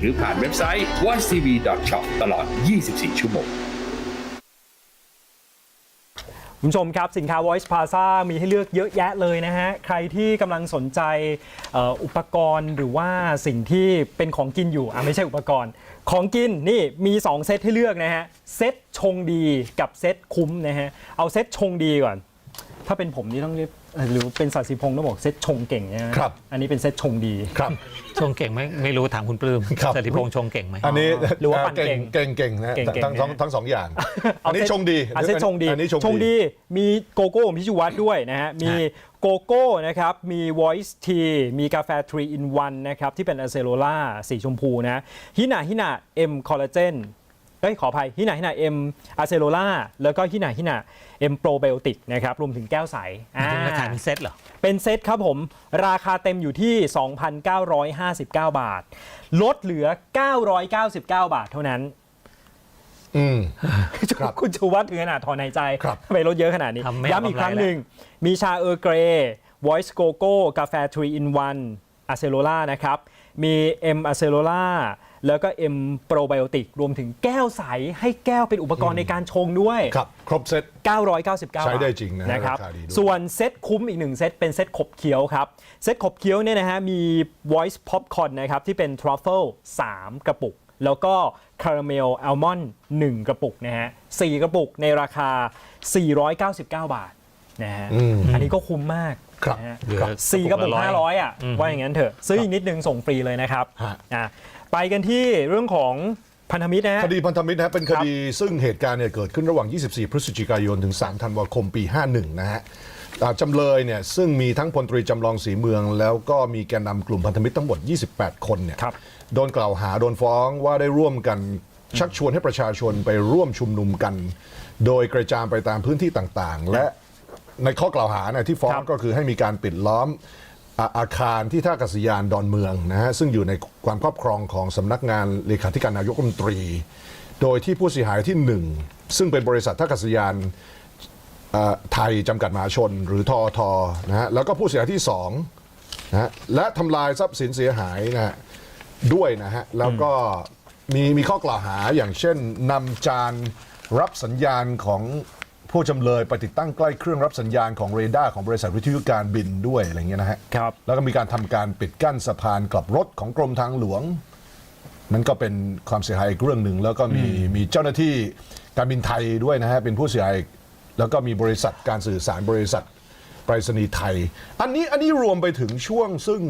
หรือผ่านเว็บไซต์ voicetv.shop ตลอด 24 ชั่วโมงคุณผู้ชมครับ สินค้า Voice Plaza มีให้เลือกเยอะแยะเลยนะฮะ ใครที่กำลังสนใจอ,อ,อุปกรณ์หรือว่าสิ่งที่เป็นของกินอยู่อะไม่ใช่อุปกรณ์ ของกินนี่มี 2 เซตให้เลือกนะฮะ เซตชงดีกับเซตคุ้มนะฮะ เอาเซตชงดีก่อน ถ้าเป็นผมนี่ต้องเรียก หรือเป็นสัตย์สิพงศ์ต้องบอกเซตชงเก่งนะฮะครับ อันนี้เป็นเซตชงดี ครับ ชงเก่งไหมไม่รู้ถามคุณปลื้มครับ สติพงษ์ชงเก่งไหม อันนี้หรือว่าปั่นเก่งเก่เก่งงเก่งนะเก่งๆทั้งสองนะ ทั้งสองอย่างเอาอันนี้เซ็ตชงดีอันเซ็ตชงดีอันนี้ชงชงดี มีโกโก้ของพิชุวัตด้วยนะฮะ มีโกโก้นะครับ มี Voice Tea มีกาแฟ 3 in 1 นะครับ ที่เป็นอะเซโ l ล่าสีชมพูนะฮินาฮินาเอ็มคอลลาเจน เอ้ยขออภัยฮินาฮินาเอ็มอะเซโ l ล่าแล้วก็ฮินาฮินาเอ็มโปรไบโอติกนะครับรวมถึงแก้วใสอ่าถึงราคาเป็นเซ็ตเหรอ เป็นเซตครับผม ราคาเต็มอยู่ที่ 2,959 บาท ลดเหลือ 999 บาทเท่านั้นอืมครับ คุณชูวัฒน์ถึงขนาดถอนหายใจครับทำไมลดเยอะขนาดนี้ ทำไม่ย้ำอีกครั้งหนึ่ง มีชาเออร์เกรย์ Voice Coco กาแฟ3 in 1 a c e l o l a นะครับ มี M a c e l o l a แล้วก็ M Probiotic รวมถึงแก้วใส ให้แก้วเป็นอุปกรณ์ในการชงด้วย ครับ ครบเซต 999 บาทใช้ได้จริงนะนะครับ ราคาดีด้วย ส่วนเซตคุ้มอีกหนึ่งเซตเป็นเซตขบเคี้ยวครับ เซตขบเคี้ยวเนี่ยนะฮะมี Voice Popcorn นะครับที่เป็น Truffle 3 กระปุก แล้วก็ Caramel Almond 1กระปุกนะฮะ4กระปุกในราคา 499 บาทนะฮะอืมอันนี้ก็คุ้มมากครับ นะฮะ เหลือสี่กระปุกละ500 อะ ว่าอย่างนั้นเถอะ ซื้ออีกนิดนึงส่งฟรีเลยนะครับฮะ อะ ไปกันที่เรื่องของพันธมิตรนะฮะ คดีพันธมิตรนะฮะเป็นคดีซึ่งเหตุการณ์เนี่ยเกิดขึ้นระหว่าง 24 พฤศจิกายน ถึง 3 ธันวาคมปี 51 นะฮะอ่าจำเลยเนี่ยซึ่งมีทั้งพลตรีจำลองสีเมือง แล้วก็มีแกนนำกลุ่มพันธมิตรทั้งหมด 28 คนเนี่ยครับ โดนกล่าวหาโดนฟ้องว่าได้ร่วมกันชักชวนให้ประชาชนไปร่วมชุมนุมกัน โดยกระจายไปตามพื้นที่ต่างๆ และ ในข้อกล่าวหาเนี่ยที่ฟ้องครับก็คือให้มีการปิดล้อม อาอาคารที่ท่าอากาศยานดอนเมืองนะฮะซึ่งอยู่ในความครอบครองของสำนักงานเลขาธิการนายกรัฐมนตรี โดยที่ผู้เสียหายที่หนึ่งซึ่งเป็นบริษัทท่าอากาศยานเอ่อไทยจำกัดมหาชน หรือทอทนะฮะแล้วก็ผู้เสียหายที่2นะฮะและทำลายทรัพย์สินเสียหายนะฮะด้วยนะฮะแล้วก็มีมีข้อกล่าวหาอย่างเช่นนำจานรับสัญญาณของ ผู้จำเลยไปติดตั้งใกล้เครื่องรับสัญญาณของเรดาร์ของบริษัทวิทยุการบินด้วยอะไรเงี้ยนะฮะครับ แล้วก็มีการทำการปิดกั้นสะพานกลับรถของกรมทางหลวง นั่นก็เป็นความเสียหายอีกเรื่องหนึ่งแล้วก็มีมีเจ้าหน้าที่การบินไทยด้วยนะฮะเป็นผู้เสียหายอีกแล้วก็มีบริษัทการสื่อสารบริษัทไปรษณีย์ไทย อันนี้อันนี้รวมไปถึงช่วงซึ่ง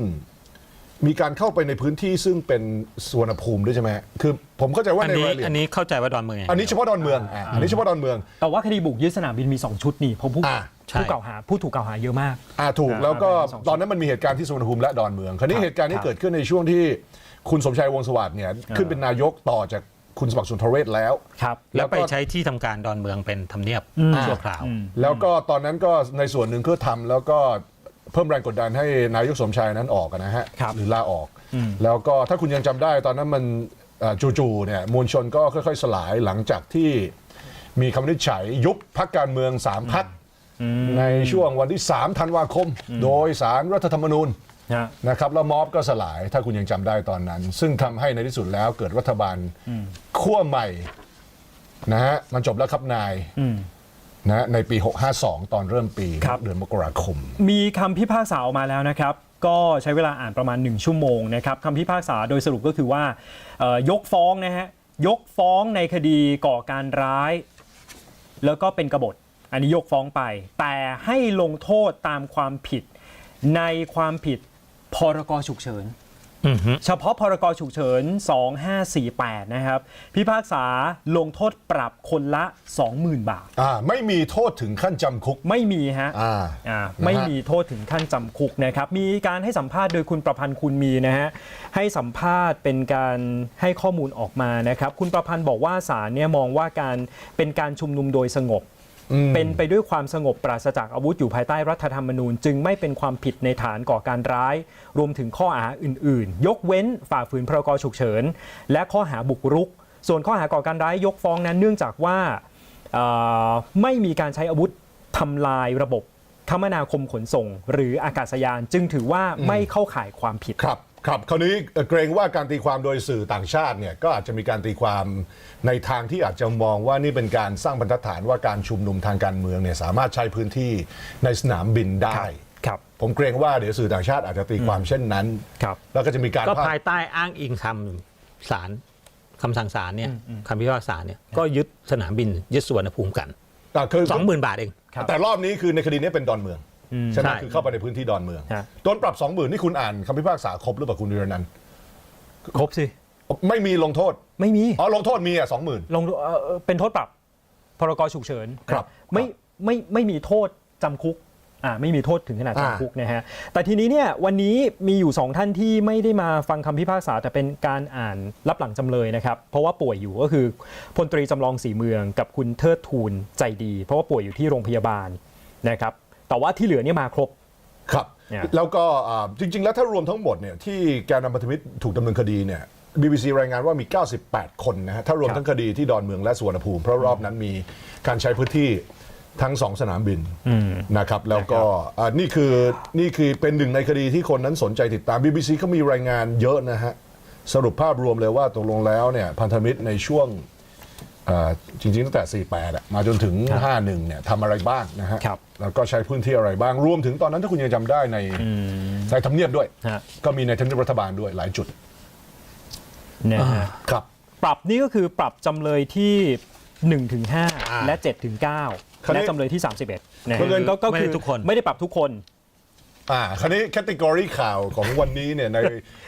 มีการเข้าไปในพื้นที่ซึ่งเป็นสวนภูมิด้วยใช่ไหมฮะคือผมเข้าใจว่าอันในนี้รายละเอียอัดนนี้เข้าใจว่าดอนเมืองย่งอันดีนี้ยวเฉพาะดอนเมืองอะอันนี้เฉพาะดอนเมือง แต่ว่าคดีบุกยึดสนามบินมี 2 ชุดนี่เพราะผู้อ่าใช่ผู้กล่าวหาผู้ถูกกล่าวหาเยอะมาก อ่าถูกแล้วก็อ่าเป็นสองชุด ตอนนั้นมันมีเหตุการณ์ที่สุวรรณภูมิและดอนเมือง คราวนี้ครับเหตุการณ์นี้ครับเกิดขึ้นในช่วงที่คุณสมชัยวงศ์สวัสดิ์เนี่ยขึ้นเป็นนายกต่อจากคุณสมัครสุนทรเวชแล้ว ครับ แล้วไปแล้วก็ใช้ที่ทำการดอนเมืองเป็นทำเนียบชั่วคราว แล้วก็ตอนนั้นก็ในส่วนหนึ่งก็ทำแล้วก็ เพิ่มแรงกดดันให้นายกสมชัยนั้นออกนะฮะครับหรือลาออก แล้วก็ถ้าคุณยังจำได้ตอนนั้นมันเอ่อจู่ๆเนี่ยมวลชนก็ค่อยๆ สลายหลังจากที่มีคำวินิจฉัยยุบพักการเมืองสามพักในช่วงวันที่ 3 ธันวาคม โดยสารรัฐธรรมนูญนะนะครับแล้วม็อบก็สลายถ้าคุณยังจำได้ตอนนั้น ซึ่งทำให้ในที่สุดแล้วเกิดรัฐบาลขั้วใหม่นะฮะมันจบแล้วครับนาย นะฮะในปี 652 ตอนเริ่มปีครับ เดือนมกราคม มีคำพิพากษาออกมาแล้วนะครับ ก็ใช้เวลาอ่านประมาณ 1 ชั่วโมงนะครับคำพิพากษาโดยสรุปก็คือว่าเอ่อยกฟ้องนะฮะยกฟ้องในคดีก่อการร้าย แล้วก็เป็นกบฏ อันนี้ยกฟ้องไป แต่ให้ลงโทษตามความผิดในความผิดพรกฉุกเฉินอือฮึ เฉพาะพรกฉุกเฉิน 2548 นะครับ พิพากษาลงโทษปรับคนละ 20,000 บาท อ่าไม่มีโทษถึงขั้นจำคุก ไม่มีฮะอ่าอ่านะฮะไม่มีโทษถึงขั้นจำคุกนะครับ มีการให้สัมภาษณ์โดยคุณประพันธ์คุณมีนะฮะ ให้สัมภาษณ์เป็นการให้ข้อมูลออกมานะครับ คุณประพันธ์บอกว่าศาลเนี่ยมองว่าการเป็นการชุมนุมโดยสงบ เป็นไปด้วยความสงบปราศจากอาวุธอยู่ภายใต้รัฐธรรมนูญ จึงไม่เป็นความผิดในฐานก่อการร้าย รวมถึงข้อหาอื่น ๆ ยกเว้นฝ่าฝืนพรกฉุกเฉิน และข้อหาบุกรุก ส่วนข้อหาก่อการร้ายยกฟ้องนั้นเนื่องจากว่าเอ่อไม่มีการใช้อาวุธทำลายระบบคมนาคมขนส่ง หรืออากาศยานจึงถือว่าไม่เข้าข่ายความผิดครับ ครับคราวนี้เอ่อเกรงว่าการตีความโดยสื่อต่างชาติเนี่ยก็อาจจะมีการตีความในทางที่อาจจะมองว่านี่เป็นการสร้างบรรทัดฐานว่าการชุมนุมทางการเมืองเนี่ยสามารถใช้พื้นที่ในสนามบินได้ ครับ ผมเกรงว่าเดี๋ยวสื่อต่างชาติอาจจะตีความเช่นนั้น ครับ แล้วก็จะมีการก็พาดภายใต้อ้างอิงคำศาลคำสั่งศาลเนี่ยคำพิพากษาเนี่ยก็ยึดสนามบินยึดสุวรรณภูมิกันอะคือสองหมื่นบาทเองครับแต่รอบนี้คือในคดีนี้เป็นดอนเมือง ใช่ไหมใช่คือเข้าไปในพื้นที่ดอนเมืองฮะ โดนปรับสองหมื่นนี่คุณอ่านคำพิพากษาครบหรือเปล่าคุณวิรนันท์ครบสิ ไม่มีลงโทษไม่มี อ๋อลงโทษมีอะสองหมื่น ลงเอ่อเป็นโทษปรับ พรกฉุกเฉินครับไม่ไม่ไม่มีโทษจำคุกอ่าไม่มีโทษถึงขนาดอ่า จำคุกนะฮะแต่ทีนี้เนี่ยวันนี้มีอยู่สองท่านที่ไม่ได้มาฟังคำพิพากษาแต่เป็นการอ่านรับหลังจำเลยนะครับ เพราะว่าป่วยอยู่ก็คือพลตรีจำลองสีเมืองกับคุณเทิดทูลใจดี เพราะว่าป่วยอยู่ที่โรงพยาบาลนะครับ แต่ว่าที่เหลือเนี่ยมาครบ ครับ เนี่ยแล้วก็อ่าจริง ๆ แล้วถ้ารวมทั้งหมดเนี่ยที่แกนนำพันธมิตรถูกดำเนินคดีเนี่ย BBC รายงานว่ามี 98 คนนะฮะถ้ารวมครับ ทั้งคดีที่ดอนเมืองและสุวรรณภูมิ เพราะรอบนั้นมีการใช้พื้นที่ทั้งสองสนามบินนะครับ แล้วก็อ่านี่คือนี่คือเป็นหนึ่งในคดีที่คนนั้นสนใจติดตาม BBC เขามีรายงานเยอะนะฮะ สรุปภาพรวมเลยว่าตกลงแล้วเนี่ยพันธมิตรในช่วงอ่า จริงๆตั้งแต่ 48อะมาจนถึง 51 เนี่ยทำอะไรบ้างนะฮะ ครับแล้วก็ใช้พื้นที่อะไรบ้าง รวมถึงตอนนั้นถ้าคุณยังจำได้ในในทำเนียบด้วย ฮะ ก็มีในทำเนียบรัฐบาลด้วยหลายจุดนะฮะครับ ปรับนี่ก็คือปรับจำเลยที่1ถึงอ่า5และ7ถึงคราวนี้9และจำเลยที่ 31นะฮะบังเอิญก็ก็ไม่คืได้อทุกคน ไม่ได้ปรับทุกคน อ่าคราวนี้แคตตากรีข่าวของวันนี้เนี่ยใน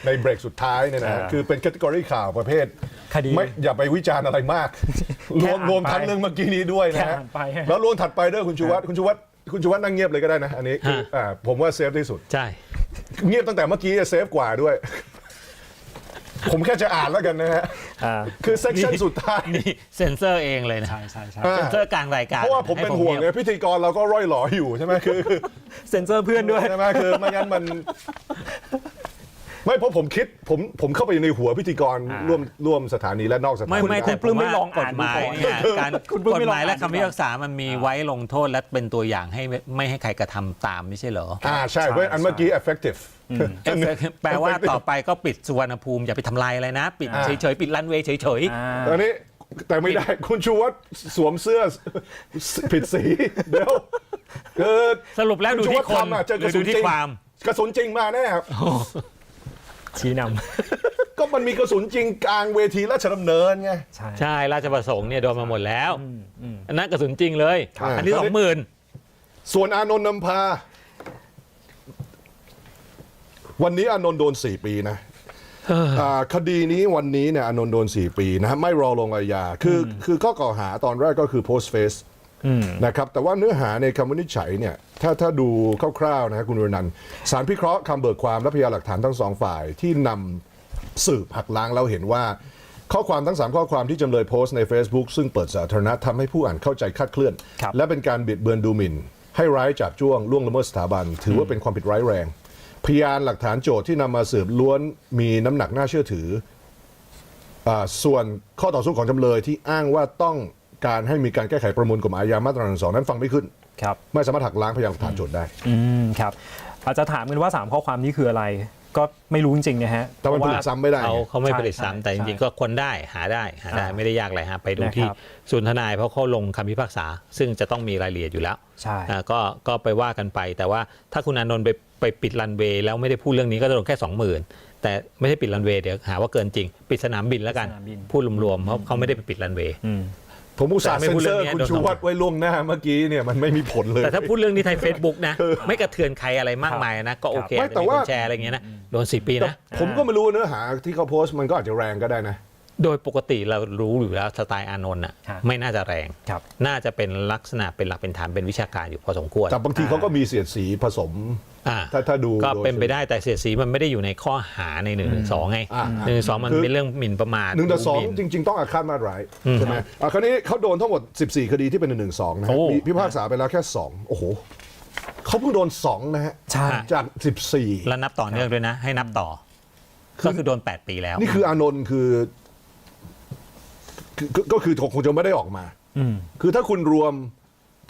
ในเบรกสุดท้ายเนี่ยนะฮะอ่าคือเป็นแคตตากรีข่าวประเภทคดีไม่อย่าไปวิจารณ์อะไรมาก รวมแค่อ่านรวมทั้งไปเรื่องเมื่อกี้นี้ด้วยนะแค่ฮะอ่านไปฮะแล้วรวมถัดไปด้วยคุณชูวัตรคุณชูวัตรคุณชูวัตรนั่งเงียบเลยก็ได้นะ อันนี้คือฮะอ่าผมว่าเซฟที่สุด ใช่ เงียบตั้งแต่เมื่อกี้เซฟกว่าด้วย ผมแค่จะอ่านแล้วกันนะฮะ อ่าคือเซกชันสุดท้าย นี่เซ็นเซอร์เองเลยนะใช่ใช่ใช่อ่าเซ็นเซอร์กลางรายการเพราะว่าผมเป็นห่วงไงให้พิธีกรเราก็ร่อยหลออยู่ใช่ไหมคือคือเซ็นเซอร์เพื่อนด้วย ใช่ไหมคือไม่งั้นมัน ไม่เพราะผมคิดผมผมเข้าไปในหัวพิธีกรอ่า ร่วมร่วมสถานีและนอกสถานีไม่ไม่คุแต่ณปลื้มไม่ลองกอ่าฎนหมายดูก่อนเนี่ยการคุณปลื้มกไม่ฎลองหมายและอ่านดูก่อน คำพิพากษามันมีไว้ลงโทษและเป็นตัวอย่างให้ไม่ไม่ให้ใครกระทำตามไม่ใช่เหรอ อ่าใช่เพราะอันเมื่อกี้ effective แปลว่าต่อไปก็ปิดสุวรรณภูมิ อย่าไปทำลายอะไรนะ ปิดอ่า เฉยๆ ปิดรันเวย์เฉยอ่า ตอนนี้แต่ไม่ได้คุณชูวัตรสวมเสื้อผิดสีเดี๋ยวคือๆสรุปแล้วดูที่คนณชูวัฒทำอะเจอหกรืระอสุดูนที่จริงความ กระสุนจริงมาแน่ครับ ชี้นก็มันมีกระสุนจริงกลางเวทีราชดำเนินไงำใช่ใช่ราชประสงค์เนี่ยโดนมาหมดแล้วอันนั้นกระสุนจริงเลย ครับ อันที่สองหมื่นส่วนอานนท์นำพา วันนี้อานนท์โดน 4 ปีนะอ่าคดีนี้วันนี้เนี่ยอานนท์โดน 4 ปีนะฮะไม่รอลงอาญาคืออคือข้อกล่าวหาตอนแรกก็คือโพสต์เฟซ นะครับแต่ว่าเนื้อหาในคำวินิจฉัยเนี่ยถ้าถ้าดูคร่าวๆนะฮะคุณวรนันท์สารพิเคราะห์คำเบิกความและพยานหลักฐานทั้งสองฝ่ายที่นำสืบหักล้างแล้วเห็นว่า ข้อความทั้ง 3 ข้อความที่จำเลยโพสต์ใน Facebook ซึ่งเปิดสาธารณะทำให้ผู้อ่านเข้าใจคลาดเคลื่อน ครับ และเป็นการบิดเบือนดูหมิ่น ให้ร้ายจับจ้วงล่วงละเมิดสถาบัน ถือว่าเป็นความผิดร้ายแรง พยานหลักฐานโจทย์ที่นำมาสืบล้วนมีน้ำหนักน่าเชื่อถืออาส่วนข้อต่อสู้ของจำเลยที่อ้างว่าต้อง การให้มีการแก้ไขประมวลกฎหมายอาญามาตราหนึ่งสองนั้นฟังไม่ขึ้น ครับไม่สามารถหักล้างพยานหลักฐานโจทย์ได้ อืมครับอาจจะถามกันว่า 3 ข้อความนี้คืออะไร ก็ไม่รู้จริงๆนะฮะแต่มันผลิตซ้ำไม่ได้เขาไง เขาไม่ใช่ผลิตซ้ำแต่จใช่ริงๆก็คนได้หาได้หาได้อ่าไม่ได้ยากอะไรฮะไปดูที่นะครับศูนย์ทนายเพราะเขาลงคำพิพากษา ซึ่งจะต้องมีรายละเอียดอยู่แล้วใช่ อ่าก็ก็ไปว่ากันไป แต่ว่าถ้าคุณอานนท์ไปไปปิดรันเวย์แล้วไม่ได้พูดเรื่องนี้ก็จะโดนแค่สองหมื่นแต่ไม่ได้ปิดรันเวย์เดี๋ยวหาว่าเกินจริง ปิดสนามบินแล้วกันสนามบิน พูดรวมๆเพราะเขาไม่ได้ไปปิดรันเวย์ อืม ผมอุตส่าห์แต่ไม่เซ็นพูดเซเรื่อองร์นี้คุณโดนชูวัตรไว้ล่วงหน้าเมื่อกี้เนี่ยมันไม่มีผลเลย แต่ถ้าพูดเรื่องนี้ไทย Facebook นะ ไม่กระเทือนใครอะไรมากมายนะ ก็โอเคไม่อาจจะแต่มีว่าคนแชร์อะไรอย่างเงี้ยนะโดนสี่ปีแต่นะ ผมก็ไม่รู้เนื้อหาที่เขาโพสต์มันก็อาจจะแรงก็ได้นะ โดยปกติเรารู้อยู่แล้วสไตล์อานนท์อะครับไม่น่าจะแรง ครับ น่าจะเป็นลักษณะเป็นหลักเป็นฐานเป็นวิชาการอยู่พอสมควรแต่บางทีเขาก็มีเสียดสีผสม อ่าถ้าถ้าดูก็โดยเป็นไปได้แต่เสียดสีมันไม่ได้อยู่ในข้อหาในหนึ่งหนึ่งสองไงอ่า หนึ่งสองมันคือเป็นเรื่องหมิ่นประมาทหนึ่งต่อสองดูหมิ่จริง ๆ ต้องอาฆาตมาตร้ายใช่ไหมอะคราวนี้เขาโดนทั้งหมด 14 คดีที่เป็นหนึ่งหนึ่งสองนะฮะโอ้ มีพิพากษาไปแล้วแค่ 2 โอ้โหเขาเพิ่งโดน 2 นะฮะใช่ จาก 14 แล้วนับต่อเนื่องด้วยนะ ให้นับต่อ ก็คือโดน 8 ปีแล้ว นี่คืออานนท์คือ คือก็ก็คือคงจะไม่ได้ออกมาอืมคือถ้าคุณรวม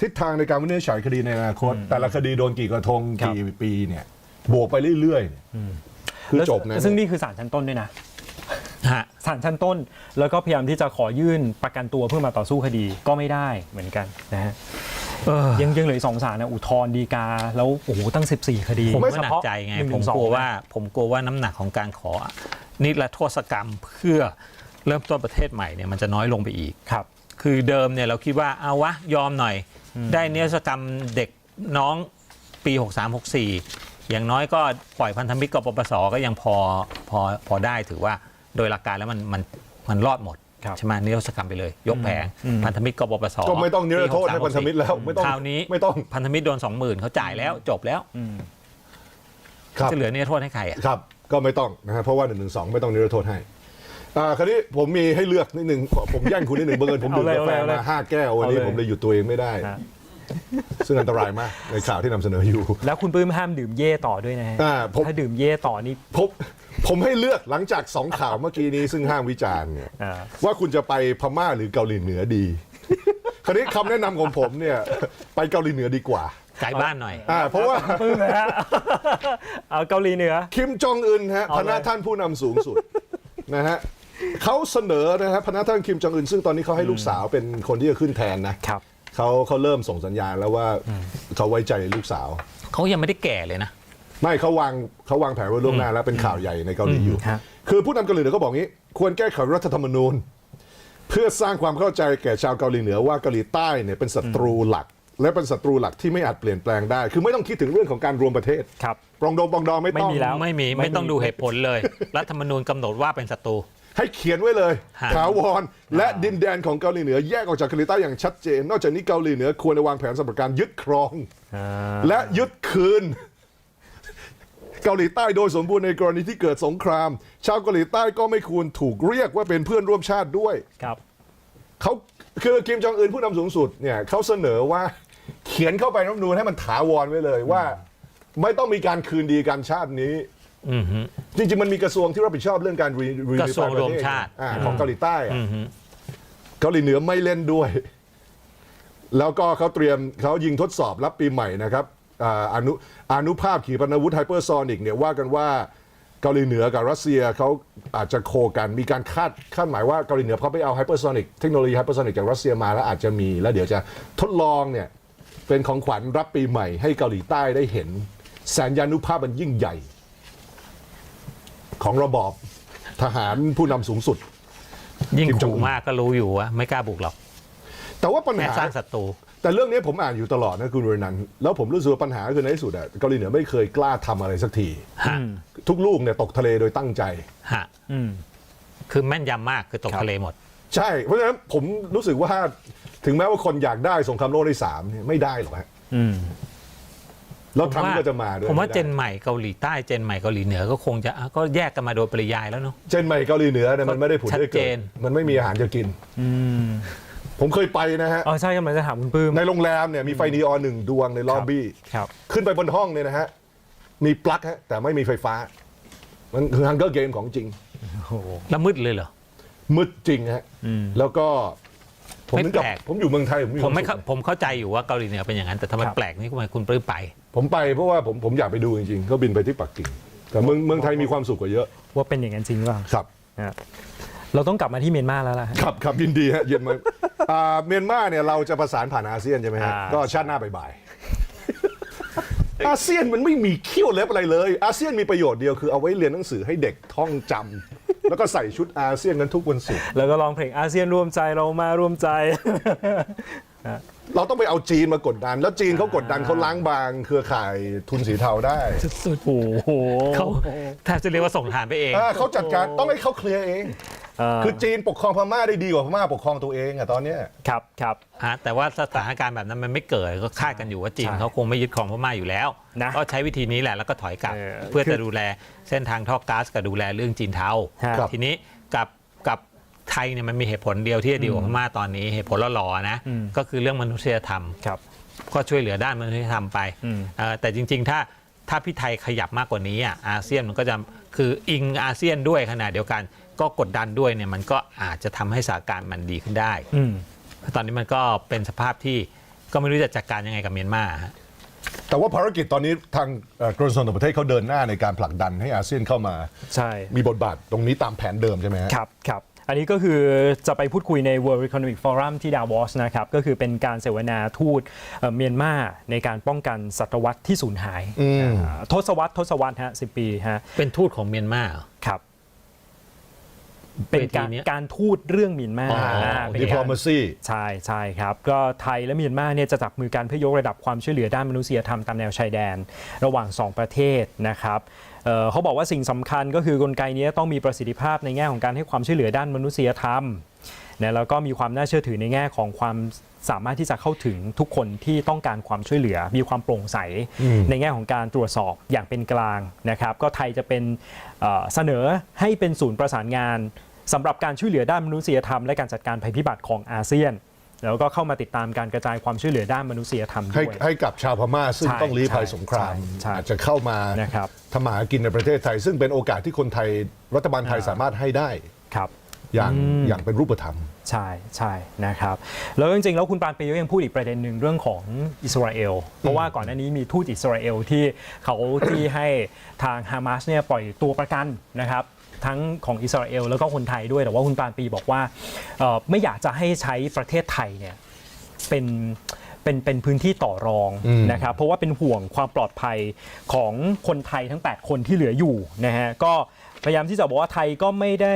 ทิศทางในการวินิจฉัยคดีในอนาคต แต่ละคดีโดนกี่กระทงครับกี่ปีเนี่ยบวกไปเรื่อยๆเนี่ยคือแล้วจบนะซึ่งนี่คือศาลชั้นต้นด้วยนะฮะศาลชั้นต้น แล้วก็พยายามที่จะขอยื่นประกันตัวเพื่อมาต่อสู้คดีก็ไม่ได้เหมือนกันนะฮะยังยังเหลืออกสองศาลนะอุทธรณ์ฎีกา แล้วโอ้โหตั้ง 14 คดี ผมไม่ก็หนักใจไงหนึ่ผมถึสอกลัวว่า ผมกลัวว่าน้ำหนักของการขอนิรโทษกรรมเพื่อ เริ่มต้นประเทศใหม่เนี่ยมันจะน้อยลงไปอีก ครับ คือเดิมเนี่ยเราคิดว่าเอาวะยอมหน่อย ได้นิรโทษกรรมเด็กน้องปี 63 64 อย่างน้อยก็ปล่อยพันธมิตรกปปสก็ยังพอพอพอได้ถือว่าโดยหลักการแล้วมันมันมันรอดหมดครับใช่ไหมนิรโทษกรรมไปเลย ยกแผงอืมพันธมิตรกปปสก็ไม่ต้องนิรโทษให้ปี63พันธมิตรแล้วไม่ต้องคราวนี้ไม่ต้องพันธมิตรโดน 20,000เขาจ่ายแล้วจบแล้วอืมครับจะเหลือนิรโทษให้ใครอะครับ ก็ไม่ต้องนะฮะเพราะว่า1นึไม่ต้องนิรโทษให้ อ่าคราวนี้ผมมีให้เลือกนิดนึงขอผมแย่งคุณนิดนึงบังเอิญผมดื่มเอาเลยกาแฟเอาเลยมาห้าแก้ววันนี้เอาเลย ผมเลยหยุดตัวเองไม่ได้ ฮะซึ่งอันตรายมากในข่าวที่นำเสนออยู่ แล้วคุณปื้มห้ามดื่มเย่ต่อด้วยนะฮะอ่าผม ถ้าดื่มเย่ต่อนี่ผมผมให้เลือกหลังจากสองข่าวเมื่อกี้นี้ซึ่งห้ามวิจารณ์เนี่ย อ่าว่าคุณจะไปพม่าหรือเกาหลีเหนือดี คราวนี้คำแนะนำของผมเนี่ย ไปเกาหลีเหนือดีกว่าไกลบ้านหน่อย อ่าเพราะว่าปื้มนะฮะ เอาเกาหลีเหนือ คิมจองอึนฮะเอาพเลยนักท่านผู้นำสูงสุดนะฮะ เขาเสนอนะฮะพนักท่านคิมจองอึนซึ่งตอนนี้เขาให้ลูกสาวเป็นคนที่จะขึ้นแทนนะครับ เขาเขาเริ่มส่งสัญญาณแล้วว่าเขาไว้ใจลูกสาว เขายังไม่ได้แก่เลยนะ ไม่เขาวางเขาวางแผนไว้ล่วงหน้าแล้วเป็นข่าวใหญ่ในเกาหลีอยู่ครับคือผู้นำเกาหลีเหนือเขาบอกงี้ ควรแก้ไขรัฐธรรมนูญ เพื่อสร้างความเข้าใจแก่ชาวเกาหลีเหนือว่าเกาหลีใต้เนี่ยเป็นศัตรูหลัก และเป็นศัตรูหลักที่ไม่อาจเปลี่ยนแปลงได้ คือไม่ต้องคิดถึงเรื่องของการรวมประเทศครับปรองดองปรองดองไม่ต้องไม่มีแล้วไม่มีไม่มีไม่ต้องดูเหตุผลเลย รัฐธรรมนูญกำหนดว่าเป็นศัตรู ให้เขียนไว้เลยฮะ ถาวรและดินแดนของเกาหลีเหนือแยกออกจากเกาหลีใต้อย่างชัดเจน นอกจากนี้เกาหลีเหนือควรจะวางแผนสำหรับการยึดครอง อ่าและยึดคืน เกาหลีใต้โดยสมบูรณ์ในกรณีที่เกิดสงคราม ชาวเกาหลีใต้ก็ไม่ควรถูกเรียกว่าเป็นเพื่อนร่วมชาติด้วย ครับ เขาคือคิมจองอึนผู้นำสูงสุดเนี่ยเขาเสนอว่าเขียนเข้าไปรัฐธรรมนูญให้มันถาวรไว้เลยว่า ไม่ต้องมีการคืนดีกันชาตินี้อือฮึ จริงๆมันมีกระทรวงที่รับผิดชอบเรื่องการรีกระทรวงรวมชาติ อ่ของเกาหลีใต้อะอือฮึเกาหลีเหนือไม่เล่นด้วย แล้วก็เขาเตรียมเขายิงทดสอบรับปีใหม่นะครับอ่าอนุอนุภาพขีปนาวุธไฮเปอร์โซนิกเนี่ยว่ากันว่าเกาหลีเหนือกับรัสเซียเขาอาจจะโคกันมีการคาดคาดหมายว่าเกาหลีเหนือเขาไปเอาไฮเปอร์โซนิกเทคโนโลยีไฮเปอร์โซนิกจากรัสเซียมาแล้วอาจจะมีแล้วเดี๋ยวจะทดลองเนี่ยเป็นของขวัญรับปีใหม่ให้เกาหลีใต้ได้เห็นแสนยานุภาพมันยิ่งใหญ่ ของระบอบทหารผู้นำสูงสุด ยิ่งคิมจองขู่อึน มากก็รู้อยู่ว่าไม่กล้าบุกหรอกแต่ว่าปัญแค่หา สร้างศัตรู แต่เรื่องนี้ผมอ่านอยู่ตลอดนะคุณเรนันท์แล้วผมรู้สึกว่าปัญหาคือในที่สุดอะเกาหลีเหนือไม่เคยกล้าทำอะไรสักที ฮะ ทุกลูกเนี่ยตกทะเลโดยตั้งใจ ฮะ อืม คือแม่นยำมากคือตกครับ ทะเลหมด ใช่ เพราะฉะนั้นผมรู้สึกว่าถึงแม้ว่าคนอยากได้สงครามโลกที่สามเนี่ยไม่ได้หรอกฮะอืม แล้วผมทรัมว่าป์ก็จะมาด้วยผมว่าไได้เจนใหม่เกาหลีใต้เจนใหม่เกาหลีเหนือก็คงจะอะก็แยกกันมาโดยปริยายแล้วเนาะเจนใหม่เกาหลีเหนือเนี่ยมันไม่ได้ผุดได้ชัดเจเกิดนมันไม่มีอาหารจะกินอืมผมเคยไปนะฮะอ๋อใช่กำลังจะถามคุณปื้มในโรงแรมเนี่ยมีไฟนีออนหนึ่งดวงในล็อบบี้ครับขึ้นไปบนห้องเนี่ยนะฮะมีปลั๊กฮะแต่ไม่มีไฟฟ้า มันคือฮังเกอร์เกมของจริงโอ้โหแล้วมืดเลยเหรอมืดจริงฮะอืมแล้วก็ผมไม่นึกกับแปลกผมอยู่เมืองไทยผมผมไม่ควาเข้าสุขผมเข้าใจอยู่ว่าเกาหลีเหนือเป็นอย่างนั้นแต่ทำไมครับแปลกนี่ทำไมคุณปลื้มไป ผมไปเพราะว่าผมผมอยากไปดูจริงๆก็บินไปที่ปักกิ่ง แต่เมืองเมืองไทยมีความสุขกว่าเยอะว่าเป็นอย่างนั้นจริงหรือเปล่าครับนะฮะเราต้องกลับมาที่เมียนมาแล้วล่ะฮะ ครับครับยินดีฮะเย็นมาอ่าเมียนมาเนี่ยเราจะประสานผ่านอาเซียนใช่ไหมฮะอ่า ก็ชาติหน้าบ่ายๆ อาเซียนมันไม่มีเขี้ยวเล็บอะไรเลย อาเซียนมีประโยชน์เดียวคือเอาไว้เรียนหนังสือให้เด็กท่องจำแล้วก็ใส่ชุดอาเซียนกันทุกวันศุกร์ แล้วก็ร้องเพลงอาเซียนร่วมใจเรามาร่วมใจ เราต้องไปเอาจีนมากดดัน แล้วจีนเขากดดันเขาล้างบาง เครือข่ายทุนสีเทาได้สุดโอ้โหเขาแทบจะเรียกว่าส่งทหารไปเอง อ่าเขาจัดการต้องให้เขาเคลียร์เองเอ่อคือจีนปกครองพม่าได้ดีกว่าพม่าปกครองตัวเองอะตอนเนี้ย ครับครับ ฮะแต่ว่าสถานการณ์แบบนั้นมันไม่เกิดก็คาดกันอยู่ว่าจีนใช่เขาคงไม่ยึดครองพม่าอยู่แล้ว นะก็ใช้วิธีนี้แหละแล้วก็ถอยกลับ เออเพื่อจะดูแลเส้นทางท่อก๊าซกับดูแลเรื่องจีนเทาฮะครับ ทีนี้กับกับ ไทยเนี่ยมันมีเหตุผลเดียวที่จะดีกว่าพม่าตอนนี้เหตุผลหล่อๆนะอืมก็คือเรื่องมนุษยธรรมครับก็ช่วยเหลือด้านมนุษยธรรมไปอืมเอ่อแต่จริง ๆ ถ้าถ้าพี่ไทยขยับมากกว่านี้อะอาเซียนมันก็จะคืออิงอาเซียนด้วยขนาดเดียวกัน ก็กดดันด้วยเนี่ยมันก็อาจจะทำให้สถานการณ์มันดีขึ้นได้อืมตอนนี้มันก็เป็นสภาพที่ก็ไม่รู้จะจัดการยังไงกับเมียนมาฮะแต่ว่าภารกิจตอนนี้ทางเอ่อกระทรวงต่างประเทศเขาเดินหน้าในการผลักดันให้อาเซียนเข้ามา ใช่ มีบทบาทตรงนี้ตามแผนเดิมใช่ไหมฮะครับครับ อันนี้ก็คือจะไปพูดคุยใน World Economic Forum ที่ดาวอสนะครับ ก็คือเป็นการเสวนาทูตเอ่อเมียนมาในการป้องกันศตวรรษที่สูญหายอ่าทศวรรษทศวรรษฮะสิปีฮะเป็นทูตของเมียนมาเหรอ ครับ เป็นการเวทีเนี้ยการทูตเรื่องเมียนมาอ๋ออ่าเป็นดิการพลอมาซี ใช่ใช่ครับ ก็ไทยและเมียนมาเนี่ยจะจับมือกันเพื่อยกระดับความช่วยเหลือด้านมนุษยธรรมตามแนวชายแดน ระหว่าง 2 ประเทศนะครับ เอ่อเขาบอกว่าสิ่งสำคัญก็คือกลไกนี้ต้องมีประสิทธิภาพในแง่ของการให้ความช่วยเหลือด้านมนุษยธรรมนะแล้วก็มีความน่าเชื่อถือในแง่ของความสามารถที่จะเข้าถึงทุกคนที่ต้องการความช่วยเหลือ มีความโปร่งใส ในแง่ของการตรวจสอบอย่างเป็นกลางนะครับ ก็ไทยจะเป็นเอ่อเสนอให้เป็นศูนย์ประสานงานสำหรับการช่วยเหลือด้านมนุษยธรรมและการจัดการภัยพิบัติของอาเซียน แล้วก็เข้ามาติดตามการกระจายความช่วยเหลือด้านมนุษยธรรมให้ด้วย ให้กับชาวพม่าซึ่งใช่ต้องลี้ภัยใช่สงครามใช่อาจจะเข้ามานะครับ ทำมาหากินในประเทศไทย ซึ่งเป็นโอกาสที่คนไทยรัฐบาลไทยอ่าสามารถให้ได้ ครับ อย่างอย่างเป็นรูปธรรม ใช่ใช่นะครับ แล้วจริงๆ แล้วคุณปานปีก็ยังพูดอีกประเด็นหนึ่งเรื่องของอิสราเอล เพราะว่าก่อนหน้านี้มีทูตอิสราเอลที่เขาที่ให้ทางฮามาสเนี่ยปล่อยตัวประกันนะครับ ทั้งของอิสราเอลแล้วก็คนไทยด้วย แต่ว่าคุณปานปีบอกว่าเอ่อไม่อยากจะให้ใช้ประเทศไทยเนี่ยเป็นเป็นเป็นพื้นที่ต่อรองอืมนะครับเพราะว่าเป็นห่วงความปลอดภัยของคนไทยทั้ง 8 คนที่เหลืออยู่นะฮะก็ พยายามที่จะบอกว่าไทยก็ไม่ได้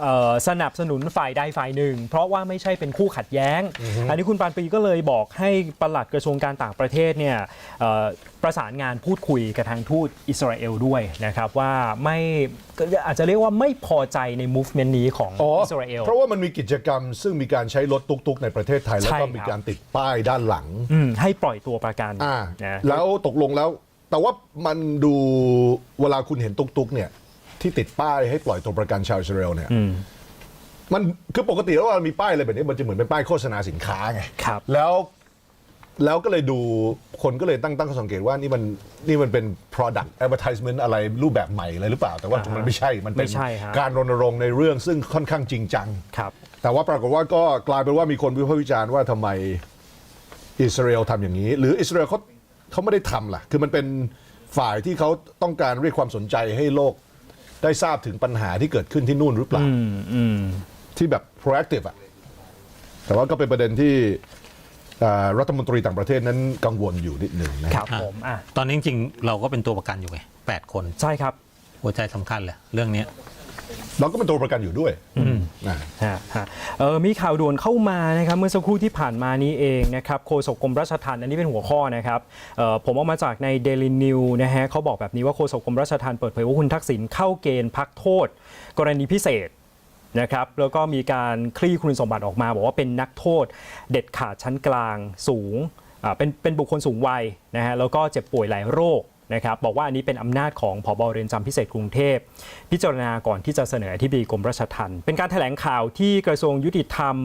เอ่อสนับสนุนฝ่ายใดฝ่ายหนึ่ง เพราะว่าไม่ใช่เป็นคู่ขัดแย้ง อันนี้คุณปานปรีก็เลยบอกให้ปลัดกระทรวงการต่างประเทศเนี่ยเอ่อประสานงานพูดคุยกับทางทูตอิสราเอลด้วยนะครับว่าไม่ก็อาจจะเรียกว่าไม่พอใจใน movement นี้ของอ๋ออิสราเอลเพราะว่ามันมีกิจกรรม ซึ่งมีการใช้รถตุกๆ ในประเทศไทย แล้วใช่ก็ครับมีการติดป้ายด้านหลังอืมให้ปล่อยตัวประกันอ่านะแล้วตกลงแล้ว แต่ว่ามันดูเวลาคุณเห็นตุกๆเนี่ย ที่ติดป้ายให้ปล่อยตัวประกันชาวอิสราเอลเนี่ยอืมมันคือปกติแล้วเวลามีป้ายอะไรแบบนี้มันจะเหมือนเป็นป้ายโฆษณาสินค้าไงครับแล้วแล้วก็เลยดูคนก็เลยตั้งตั้งข้อสังเกตว่านี่มันนี่มันเป็น product advertisement อะไรรูปแบบใหม่เลยหรือเปล่า แต่ว่าอ่าฮะมันไม่ใช่มันเป็นไม่ใช่ฮะการรณรงค์ในเรื่องซึ่งค่อนข้างจริงจังครับ แต่ว่าปรากฏว่าก็กลายเป็นว่ามีคนวิพากษ์วิจารณ์ว่าทำไมอิสราเอลทำอย่างนี้ หรืออิสราเอลเขาเขาไม่ได้ทำล่ะ คือมันเป็นฝ่ายที่เขาต้องการเรียกความสนใจให้โลก ได้ทราบถึงปัญหาที่เกิดขึ้นที่นู่นหรือเปล่าอืมอืมที่แบบ proactive อะแต่ว่าก็เป็นประเด็นที่อ่ารัฐมนตรีต่างประเทศนั้นกังวลอยู่นิดหนึ่งนะ ครับผมอะตอนนี้จริงๆ เราก็เป็นตัวประกันอยู่ไงแปดคน ใช่ครับ หัวใจสำคัญเลยเรื่องเนี้ย เราก็เป็นตัวประกันอยู่ด้วยนะฮะฮะเออมีข่าวด่วนเข้ามานะครับเมื่อสักครู่ที่ผ่านมานี้เองนะครับโฆษกกรมราชทัณฑ์อันนี้เป็นหัวข้อนะครับเอ่อผมเอามาจากใน Daily New นะฮะเขาบอกแบบนี้ว่าโฆษกกรมราชทัณฑ์เปิดเผยว่าคุณทักษิณเข้าเกณฑ์พักโทษ กรณีพิเศษนะครับแล้วก็มีการคลี่คุณสมบัติออกมา บอกว่าเป็นนักโทษ เด็ดขาดชั้นกลางสูงอ่าเป็นเป็นบุคคลสูงวัยนะฮะแล้วก็เจ็บป่วยหลายโรค นะครับบอกว่าอันนี้เป็นอำนาจของผบเรือนจำพิเศษกรุงเทพ พิจารณาก่อนที่จะเสนอที่บดีกรมราชทัณฑ์เป็นการแถลงข่าวที่กระทรวงยุติธรรม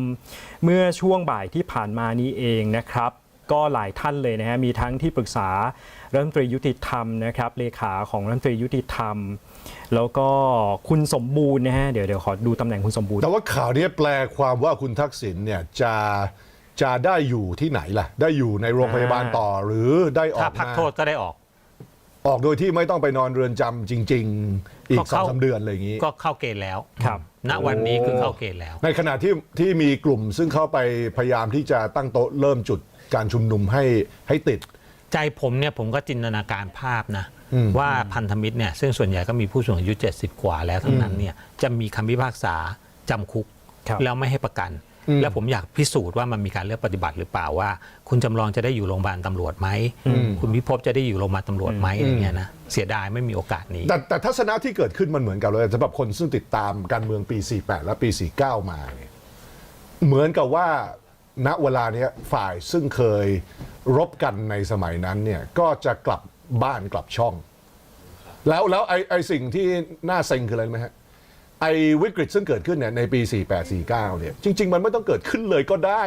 เมื่อช่วงบ่ายที่ผ่านมานี้เองนะครับก็หลายท่านเลยนะฮะมีทั้งที่ปรึกษารัฐมนตรียุติธรรมนะครับเลขาของรัฐมนตรียุติธรรม แล้วก็คุณสมบูรณ์นะฮะเดี๋ยวเดี๋ยวขอดูตำแหน่งคุณสมบูรณ์แต่ว่าข่าวนี้แปลความว่าคุณทักษิณเนี่ยจะจะได้อยู่ที่ไหนล่ะ ได้อยู่ในโรงพยาบาลต่อหรือได้ออถ้ากพักมาโทษก็ได้ออก ออกโดยที่ไม่ต้องไปนอนเรือนจำจริง ๆ อีกก็สองเข้า สามเดือนอะไรอย่างนี้ ก็เข้าเกณฑ์แล้วครับ ณวันนี้คือเข้าเกณฑ์แล้ว ในขณะที่ที่มีกลุ่มซึ่งเข้าไปพยายามที่จะตั้งโต๊ะเริ่มจุดการชุมนุมให้ให้ติด ใจผมเนี่ยผมก็จินตนาการภาพนะอืมว่าพันธมิตรเนี่ยซึ่งส่วนใหญ่ก็มีผู้สูงอายุ 70 กว่าแล้วทั้งนั้นเนี่ยจะมีคำพิพากษาจำคุก ครับ แล้วไม่ให้ประกัน แล้วผมอยากพิสูจน์ว่ามันมีการเลือกปฏิบัติหรือเปล่าว่า คุณจำลองจะได้อยู่โรงพยาบาลตำรวจไหมคุณพิภพจะได้อยู่โรงพยาบาลตำรวจไหมอะไรเงี้ยนะเสียดายไม่มีโอกาสนี้ แต่แต่ทัศนะที่เกิดขึ้นมันเหมือนกันเลยสำหรับคนซึ่งติดตามการเมืองปี 48 และปี 49 มาเนี่ยเหมือนกับว่าณเวลาเนี้ยฝ่ายซึ่งเคยรบกันในสมัยนั้นเนี่ยก็จะกลับบ้านกลับช่อง แล้วแล้วไอไอสิ่งที่น่าเซ็งคืออะไรรู้ไหมฮะ ไอวิกฤตซึ่งเกิดขึ้นเนี่ยในปี 48 49 เนี่ย จริง ๆ มันไม่ต้องเกิดขึ้นเลยก็ได้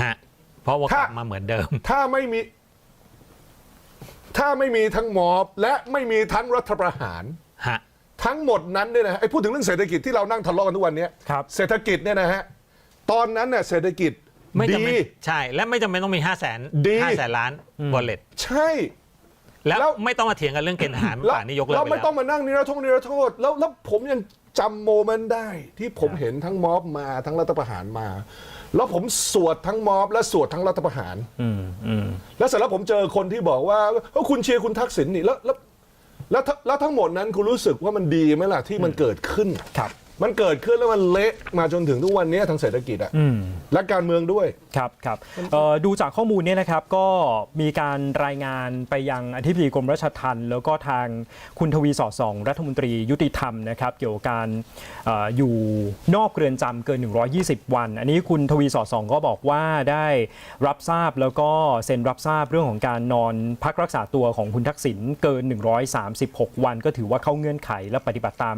ฮะเพราะว่ากถ้าลับมาเหมือนเดิม ถ้าไม่มี ถ้าไม่มีทั้งม็อบ และไม่มีทั้งรัฐประหาร ฮะ ทั้งหมดนั้นเนี่ยนะไอ้พูดถึงเรื่องเศรษฐกิจที่เรานั่งทะเลาะกันทุกวันเนี้ยครับ เศรษฐกิจเนี่ยนะฮะตอนนั้นเนี่ยเศรษฐกิจไม่จำดี เป็นใช่ และไม่จำเป็นต้องมี 5 0 0 0 0 0ดี5แสนล้านบอลเลตใช่ แล้วแล้ว ไม่ต้องมาเถียงกันเรื่องเกณฑ์ทหารแล้วป่านนี้ยกเลิกแล้วไปไม่แล้วต้องมานั่งนิรโทษนิรโทษแล้วแล้วผมยัง จำโมเมนต์ได้ที่ผมเห็นทั้งม็อบมาทั้งรัฐประหารมา แล้วผมสวดทั้งม็อบและสวดทั้งรัฐประหารอืมอืมแล้วเสร็จแล้วผมเจอคนที่บอกว่าเอ้าคุณเชียร์คุณทักษิณนี่แล้วแล้วแล้วทั้งแล้วทั้งหมดนั้นคุณรู้สึกว่ามันดีไหมล่ะที่มันเกิดขึ้นครับมันเกิดขึ้นแล้วมันเละมาจนถึงทุกวันนี้ทางเศรษฐกิจอะอืม และการเมืองด้วย ครับครับเอ่อดูจากข้อมูลเนี่ยนะครับก็มีการรายงานไปยังอธิบดีกรมราชทัณฑ์แล้วก็ทางคุณทวีสอดส่องรัฐมนตรียุติธรรมนะครับเกี่ยวกับการเอออยู่นอกเรือนจำเกิน 120 วัน อันนี้คุณทวีสอดส่องก็บอกว่าได้รับทราบแล้วก็เซ็นรับทราบเรื่องของการนอนพักรักษาตัวของคุณทักษิณเกิน 136 วัน ก็ถือว่าเข้าเงื่อนไขและปฏิบัติตาม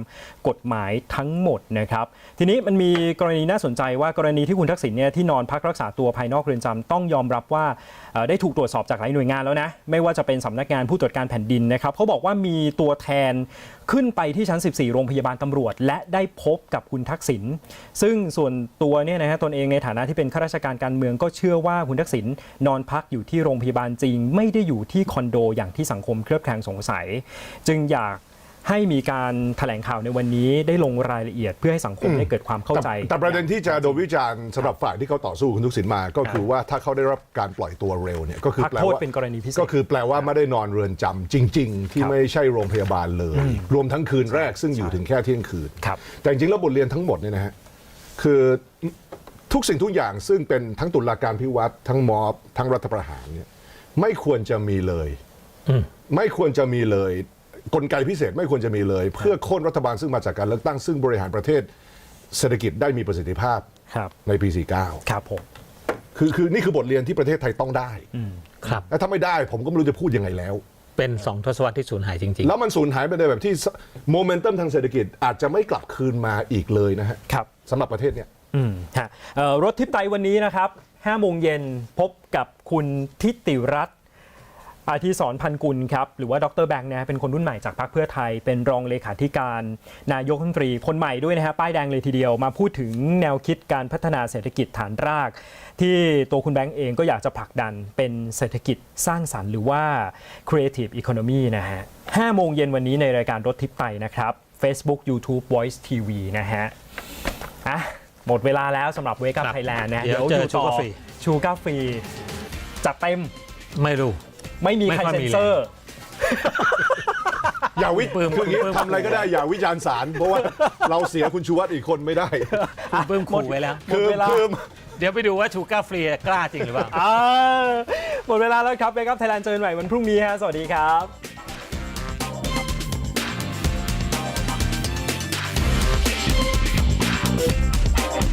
กฎหมายทั้งหมดนะครับทีนี้มันมีกรณีน่าสนใจว่ากรณีที่คุณทักษิณเนี่ยที่นอนพักรักษาตัวภายนอกเรือนจำต้องยอมรับว่าได้ถูกตรวจสอบจากหลายหน่วยงานแล้วนะไม่ว่าจะเป็นสำนักงานผู้ตรวจการแผ่นดินนะครับเขาบอกว่ามีตัวแทนขึ้นไปที่ชั้น 14 โรงพยาบาลตำรวจ และได้พบกับคุณทักษิณซึ่งส่วนตัวเนี่ยนะฮะตนเองในฐานะที่เป็นข้าราชการการเมืองก็เชื่อว่าคุณทักษิณนอนพักอยู่ที่โรงพยาบาลจริง ไม่ได้อยู่ที่คอนโดอย่างที่สังคมเคลือบแคลงสงสัย จึงอยาก ให้มีการแถลงข่าวในวันนี้ได้ลงรายละเอียดเพื่อให้สังคมได้เกิดความเข้าใจ แต่แต่ประเด็นที่จะโดนวิจารณ์สำหรับฝ่ายที่เขาต่อสู้คุณทักษิณมา ก็คือว่าถ้าเขาได้รับการปล่อยตัวเร็วเนี่ยก็คือพักแปลโทษว่าเป็นกรณีพิเศษ ก็คือแปลว่าไม่ได้นอนเรือนจำจริง ๆ ที่ครับไม่ใช่โรงพยาบาลเลย รวมทั้งคืนแรกซึ่งอยู่ถึงแค่เที่ยงคืน ครับ แต่จริงๆแล้วบทเรียนทั้งหมดเนี่ยนะฮะคือทุกสิ่งทุกอย่างซึ่งเป็นทั้งตุลาการพิวัตรทั้งม็อบทั้งรัฐประหารเนี่ยไม่ควรจะมีเลย ไม่ควรจะมีเลย กลไกพิเศษไม่ควรจะมีเลย เพื่อโค่นรัฐบาลซึ่งมาจากการเลือกตั้งซึ่งบริหารประเทศเศรษฐกิจได้มีประสิทธิภาพครับในปี 49 ครับผมคือคือนี่คือบทเรียนที่ประเทศไทยต้องได้ครับและถ้าไม่ได้ผมก็ไม่รู้จะพูดยังไงแล้ว เป็นสองทศวรรษที่สูญหายจริงแล้วมันสูญหายไปในแบบที่โมเมนตัมทางเศรษฐกิจอาจจะไม่กลับคืนมาอีกเลยนะฮะครับสำหรับประเทศเนี่ยอืมฮะเอ่อรถทิพย์ไตวันนี้นะครับ5โมงเย็นพบกับคุณทิติรัตน์ อาทิสรพันกุลครับหรือว่าดรแบงค์นะฮะเป็นคนรุ่นใหม่จากพรรคเพื่อไทย เป็นรองเลขาธิการ นายกรัฐมนตรีคนใหม่ด้วยนะฮะป้ายแดงเลยทีเดียวมาพูดถึงแนวคิดการพัฒนาเศรษฐกิจฐานราก ที่ตัวคุณแบงค์เองก็อยากจะผลักดันเป็นเศรษฐกิจสร้างสรรค์หรือว่า creative economy นะฮะ5โมงเย็นวันนี้ในรายการรถทิพย์ไตนะครับ Facebook YouTube Voice TV นะฮะอะหมดเวลาแล้วสำหรับเวกับครับไทยแลนด์นะเดี๋ยวอยู่เจอชูต่อการ์ฟรีชูการ์ฟรีจัดเต็มๆไม่รู้ ไม่มีไม่ใครค่อยเซ็มีนเซอร์ อย่าวิปลื้มคืออย่างนี้ปลื้มทำอะไรก็ได้อย่าวิจารณ์ศาลเพราะว่าเราเสียคุณชูวัตรอีกคนไม่ได้ คุณเพิ่มขู่ไว้แล้ว หมดเวลา คือ เดี๋ยวไปดูว่าชูการ์ฟรีกล้าจริงหรือเปล่า อ่าหมดเวลาแล้วครับเวกับไทยแลนด์เจอกันใหม่วันพรุ่งนี้ฮะ สวัสดีครับ